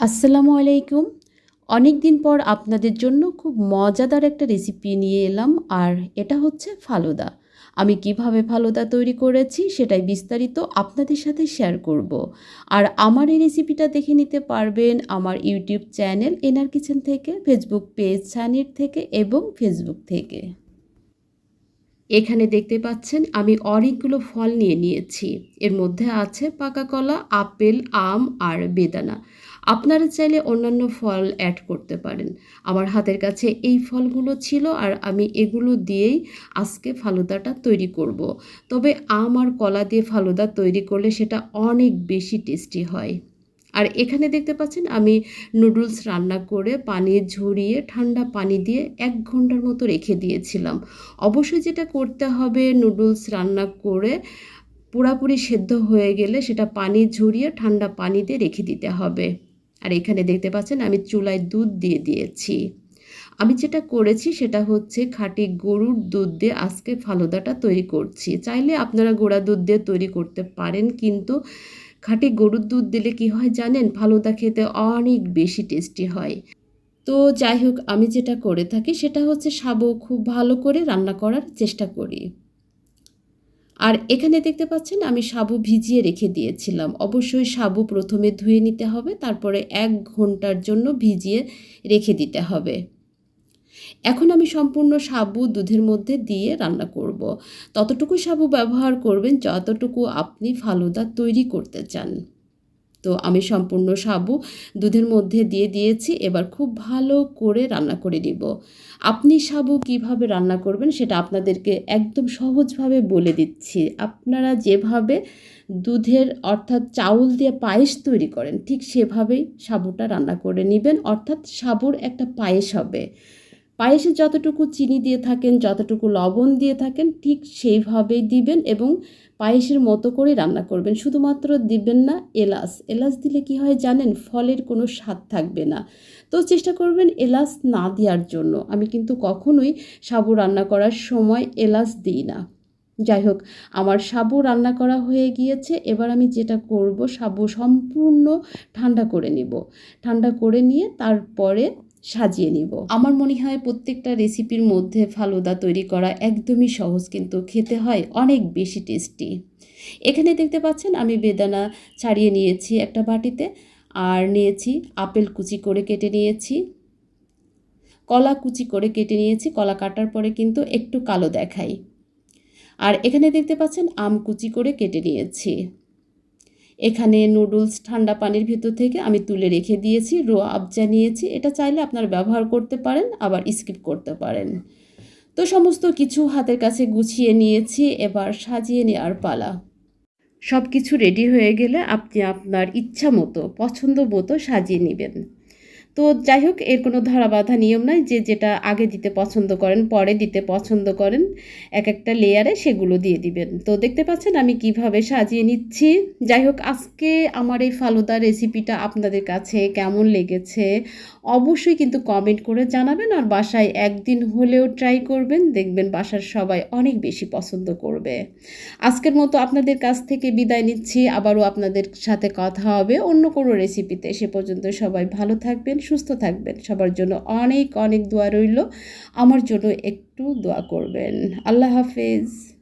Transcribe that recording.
আসসালামু আলাইকুম। অনেক দিন পর আপনাদের জন্য খুব মজাদার একটা রেসিপি নিয়ে এলাম, আর এটা হচ্ছে ফালুদা। আমি কীভাবে ফালুদা তৈরি করেছি সেটাই বিস্তারিত আপনাদের সাথে শেয়ার করব। আর আমার এই রেসিপিটা দেখে নিতে পারবেন আমার ইউটিউব চ্যানেল এনার কিচেন থেকে ফেসবুক পেজ সানির থেকে এবং ফেসবুক থেকে। এখানে দেখতে পাচ্ছেন, আমি অনেকগুলো ফল নিয়ে নিয়েছি। এর মধ্যে আছে পাকা কলা, আপেল, আম আর বেদানা। আপনারা চাইলে অন্যান্য ফল অ্যাড করতে পারেন। আমার হাতের কাছে এই ফলগুলো ছিল আর আমি এগুলো দিয়েই আজকে ফালুদাটা তৈরি করব। তবে আম আর কলা দিয়ে ফালুদা তৈরি করলে সেটা অনেক বেশি টেস্টি হয়। আর এখানে দেখতে পাচ্ছেন আমি নুডলস রান্না করে পানি ঝরিয়ে ঠান্ডা পানি দিয়ে এক ঘণ্টার মতো রেখে দিয়েছিলাম। অবশ্যই যেটা করতে হবে নুডলস রান্না করে পুরাপুরি সেদ্ধ হয়ে গেলে সেটা পানি ঝরিয়ে ঠান্ডা পানি দিয়ে রেখে দিতে হবে। আর এখানে দেখতে পাচ্ছেন আমি চুলায় দুধ দিয়ে দিয়েছি। আমি যেটা করেছি সেটা হচ্ছে খাঁটি গরুর দুধ দিয়ে আজকে ফালুদাটা তৈরি করছি। চাইলে আপনারা গোড়া দুধ দিয়ে তৈরি করতে পারেন, কিন্তু খাঁটি গরুর দুধ দিলে কি হয় জানেন? ফালুদা খেতে অনেক বেশি টেস্টি হয়। তো যাই হোক, আমি যেটা করে থাকি সেটা হচ্ছে সাবু খুব ভালো করে রান্না করার চেষ্টা করি। আর এখানে দেখতে পাচ্ছেন আমি সাবু ভিজিয়ে রেখে দিয়েছিলাম। অবশ্যই সাবু প্রথমে ধুয়ে নিতে হবে, তারপরে এক ঘণ্টার জন্য ভিজিয়ে রেখে দিতে হবে। এখন আমি সম্পূর্ণ সাবু দুধের মধ্যে দিয়ে রান্না করব। ততটুকু সাবু ব্যবহার করবেন যতটুকু আপনি ফালুদা তৈরি করতে চান। তো আমি সম্পূর্ণ সাবু দুধের মধ্যে দিয়ে দিয়েছি, এবার খুব ভালো করে রান্না করে নিব। আপনি সাবু কীভাবে রান্না করবেন সেটা আপনাদেরকে একদম সহজভাবে বলে দিচ্ছি। আপনারা যেভাবে দুধের অর্থাৎ চাউল দিয়ে পায়েস তৈরি করেন, ঠিক সেভাবেই সাবুটা রান্না করে নেবেন, অর্থাৎ সাবুর একটা পায়েস হবে। পায়েসে যতটুকু চিনি দিয়ে থাকেন, যতটুকু লবণ দিয়ে থাকেন, ঠিক সেইভাবেই দিবেন এবং পায়েসের মতো করে রান্না করবেন। শুধুমাত্র দিবেন না, এলাচ। এলাচ দিলে কি হয় জানেন? ফলের কোনো স্বাদ থাকবে না। তো চেষ্টা করবেন এলাচ না দেওয়ার জন্য। আমি কিন্তু কখনোই সাবু রান্না করার সময় এলাচ দিই না। যাই হোক, আমার সাবু রান্না করা হয়ে গিয়েছে। এবার আমি যেটা করব, সাবু সম্পূর্ণ ঠান্ডা করে নিব। ঠান্ডা করে নিয়ে তারপরে সাজিয়ে নিব। আমার মনে হয় প্রত্যেকটা রেসিপির মধ্যে ফালুদা তৈরি করা একদমই সহজ, কিন্তু খেতে হয় অনেক বেশি টেস্টি। এখানে দেখতে পাচ্ছেন, আমি বেদানা ছাড়িয়ে নিয়েছি একটা বাটিতে, আর নিয়েছি আপেল কুচি করে কেটে নিয়েছি। কলা কুচি করে কেটে নিয়েছি, কলা কাটার পরে কিন্তু একটু কালো দেখাই। আর এখানে দেখতে পাচ্ছেন, আম কুচি করে কেটে নিয়েছি। এখানে নুডলস ঠান্ডা পানির ভিতর থেকে আমি তুলে রেখে দিয়েছি রো আবজা নিয়েছি এটা চাইলে আপনারা ব্যবহার করতে পারেন, আবার স্কিপ করতে পারেন। তো সমস্ত কিছু হাতের কাছে গুছিয়ে নিয়েছি, এবার সাজিয়ে নেওয়ার পালা। সব কিছু রেডি হয়ে গেলে আপনি আপনার ইচ্ছা মতো, পছন্দ মতো সাজিয়ে নেবেন। তো যাই হোক, এর কোনো ধরাবাধা নিয়ম নাই যে যেটা আগে দিতে পছন্দ করেন, পরে দিতে পছন্দ করেন, এক একটা লেয়ারে সেগুলো দিয়ে দিবেন। তো দেখতে পাচ্ছেন আমি কীভাবে সাজিয়ে নিচ্ছি। যাই হোক, আজকে আমার এই ফালুদা রেসিপিটা আপনাদের কাছে কেমন লেগেছে অবশ্যই কিন্তু কমেন্ট করে জানাবেন আর বাসায় একদিন হলেও ট্রাই করবেন। দেখবেন বাসার সবাই অনেক বেশি পছন্দ করবে। আজকের মতো আপনাদের কাছ থেকে বিদায় নিচ্ছি। আবারও আপনাদের সাথে কথা হবে অন্য কোনো রেসিপিতে। সে পর্যন্ত সবাই ভালো থাকবেন সুস্থ থাকবেন। সবার জন্য অনেক অনেক দোয়া রইল। আমার জন্য একটু দোয়া করবেন। আল্লাহ হাফেজ।